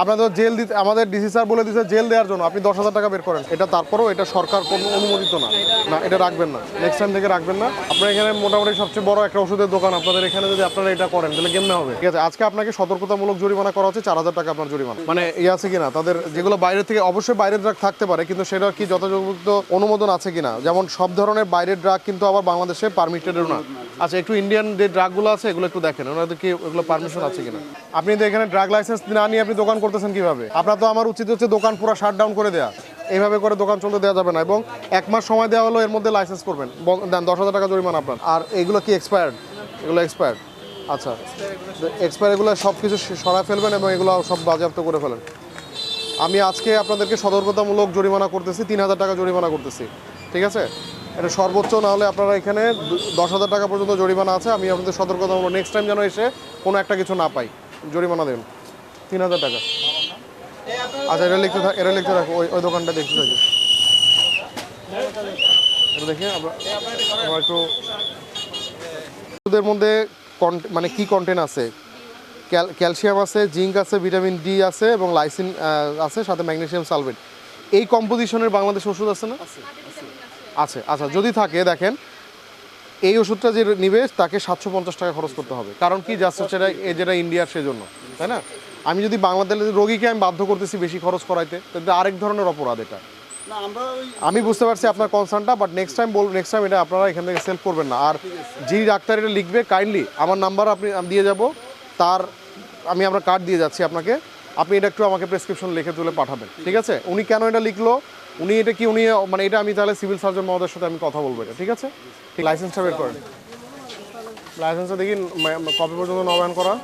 আপনাদের জেল দিতে আমাদের ডিসি স্যার বলে দিয়েছে জেল দেওয়ার জন্য। আপনি দশ হাজার টাকা বের করেন। এটা তারপরেও এটা সরকার কোনো অনুমোদিত না। না, এটা রাখবেন না। নেক্সট টাইম থেকে রাখবেন না। আপনার এখানে মোটামুটি সবচেয়ে বড় একটা ওষুধের দোকান। আপনাদের এখানে যদি আপনারা এটা করেন, তাহলে কেমনে হবে? ঠিক আছে, আজকে আপনাকে সতর্কতামূলক জরিমানা করা হচ্ছে, চার হাজার টাকা আপনার জরিমানা। মানে ইয়ে আছে কিনা? তাদের যেগুলো বাইরে থেকে অবশ্যই বাইরের ড্রাগ থাকতে পারে, কিন্তু সেটা কি যথাযথ অনুমোদন আছে কিনা? যেমন সব ধরনের বাইরের ড্রাগ কিন্তু আবার বাংলাদেশে পারমিটেডও না। আচ্ছা একটু ইন্ডিয়ান যে ড্রাগগুলো আছে, এগুলো একটু দেখেন। ওনাদের কি এগুলো পারমিশন আছে কিনা? আপনি তো এখানে ড্রাগ লাইসেন্স না নিয়ে আপনি দোকান করতেছেন কীভাবে? আপনার তো আমার উচিত হচ্ছে দোকান পুরো শাট ডাউন করে দেওয়া এইভাবে করে দোকান চলতে দেওয়া যাবে না এবং এক মাস সময় দেওয়া হলো এর মধ্যে লাইসেন্স করবেন। দেন দশ হাজার টাকা জরিমানা আপনার। আর এগুলো কি এক্সপায়ার্ড এগুলো এক্সপায়ার্ড আচ্ছা এক্সপায়ার এগুলো সব কিছু সরায় ফেলবেন এবং এগুলো সব বাজেয়াপ্ত করে ফেলেন। আমি আজকে আপনাদেরকে সতর্কতামূলক জরিমানা করতেছি, তিন হাজার টাকা জরিমানা করতেছি। ঠিক আছে? এটা সর্বোচ্চ না হলে আপনারা এখানে দশ হাজার টাকা পর্যন্ত জরিমানা আছে। আমি আপনাদের সতর্কতামূলক নেক্সট টাইম যেন এসে কোনো একটা কিছু না পাই, জরিমানা দেবেন। তিন হাজার টাকা। আচ্ছা এটা লিখতে থাক এটা লিখতে রাখো, ওই ওই দোকানটা দেখতে থাকি। এটা দেখি আমরা একটু ওষুধের মধ্যে মানে কি কন্টেন্ট আছে? ক্যালসিয়াম আছে, জিঙ্ক আছে, ভিটামিন ডি আছে, এবং লাইসিন আছে, সাথে ম্যাগনেশিয়াম সালভেট এই কম্পোজিশনের বাংলাদেশ ওষুধ আছে না? আছে আচ্ছা যদি থাকে দেখেন এই ওষুধটা যে নিবে তাকে সাতশো পঞ্চাশ টাকা খরচ করতে হবে। কারণ কি জাস্ট হচ্ছে যেটা ইন্ডিয়ার সেজন্য তাই না? আমি যদি বাংলাদেশের রোগীকে আমি বাধ্য করতেছি বেশি খরচ করাইতে তাহলে আরেক ধরনের অপরাধ এটা। আমি বুঝতে পারছি আপনার কনসার্নটা বাট নেক্সট টাইম বল নেক্সট টাইম এটা আপনারা এখান থেকে সেল করবেন না। আর যেই ডাক্তার এটা লিখবে কাইন্ডলি আমার নাম্বার আপনি দিয়ে যাব তার আমি আমরা কার্ড দিয়ে যাচ্ছি আপনাকে আপনি এটা একটু আমাকে প্রেসক্রিপশন লিখে তুলে পাঠাবেন ঠিক আছে? উনি কেন এটা লিখলো? উনি এটা কি উনি মানে এটা আমি তাহলে সিভিল সার্জন মহোদয়ের সাথে আমি কথা বলব এটা ঠিক আছে? ঠিক। লাইসেন্সটা বের করেন। লাইসেন্সটা দেখি কপি পর্যন্ত নবায়ন করা?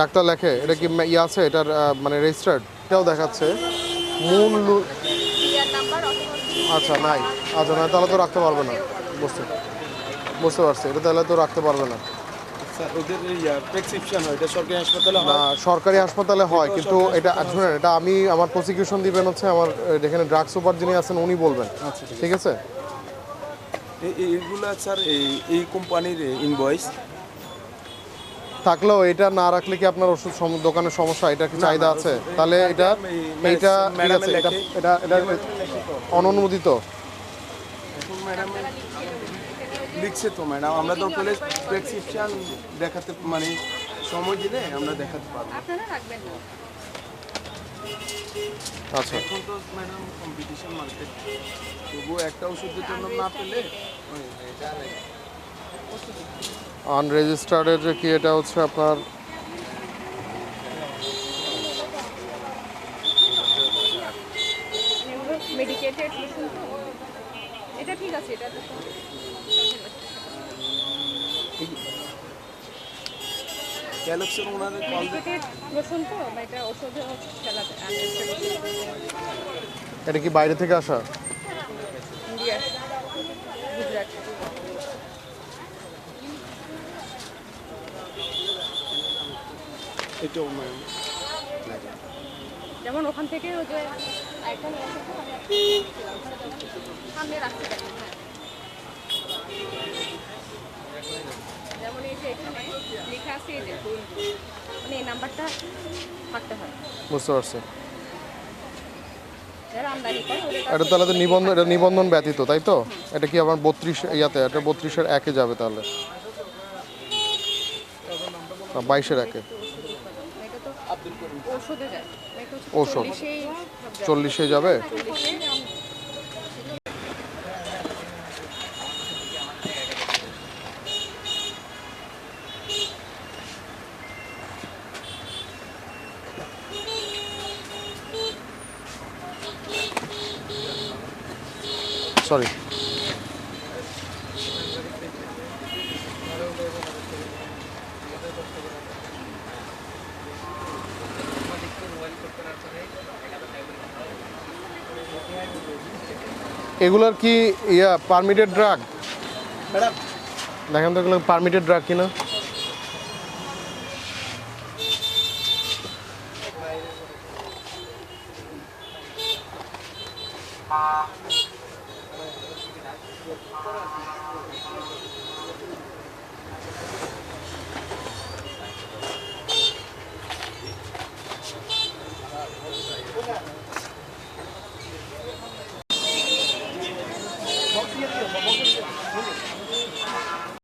ডাক্তার লেখে এটা কি ইয়ে আছে? এটার মানে রেজিস্টার্ড এটাও দেখাচ্ছে। মূল আচ্ছা নাই। আচ্ছা না তাহলে তো রাখতে পারবে না। বুঝতে বুঝতে পারছি এটা তাহলে তো রাখতে পারবে না। ওদের প্রেসক্রিপশন হয় এটা সরকারি হাসপাতালে না হয়? সরকারি হাসপাতালে হয় কিন্তু এটা শুনেন এটা আমি আমার প্রসিকিউশন দিবেন হচ্ছে আমার যেখানে ড্রাগ সুপার যিনি আছেন উনি বলবেন। আচ্ছা ঠিক আছে? এই এইগুলা স্যার এই এই কোম্পানির ইনভয়েস থাকলেও এটা না রাখলে কি আপনার ওষুধ দোকানের সমস্যা? এটা কি চাহিদা আছে? তাহলে এটা এই ঠিক আছে এটা এটা এটা অননুমোদিত। এখন ম্যাডাম লিখছে তো ম্যাডাম আমরা তো তাহলে প্রেসক্রিপশন দেখাতে মানে সময় দিলে আমরা দেখাতে পারব। আপনারা রাখবেন না। আচ্ছা। এখন তো ম্যাডাম কম্পিটিশন মার্কেট তবুও একটা ওষুধের জন্য না পেলে? আনরেজিস্টার্ডের যে কি এটা হচ্ছে আপনার? মেডিকেটেড এটা ঠিক আছে এটা ক্যালক্সের ওনাদের কল মেডিকেটেড ওষুধ তো বা এটা ওষুধে খেলাতে এটা কি বাইরে থেকে আসা? ইন্ডিয়া গুজরাট। এটাও ম্যাম যেমন ওখান থেকে ওই যে নিয়ে সামনে রাখতে পারি যেমন এই যে এখানে লেখা আছে এই যে মানে এই নাম্বারটা থাকতে হয়। বুঝতে পারছি। এটা তাহলে তো নিবন্ধন এটা নিবন্ধন ব্যতীত তাই তো? এটা কি আমার বত্রিশ ইয়াতে এটা বত্রিশের একে যাবে তাহলে? বাইশের একে। ঔষধে যায় ঔষধ। যায়। চল্লিশে যাবে চল্লিশে সরি এগুলোর কি ইয়া পারমিটেড ড্রাগ দেখেন তো এগুলো পারমিটেড ড্রাগ কিনা।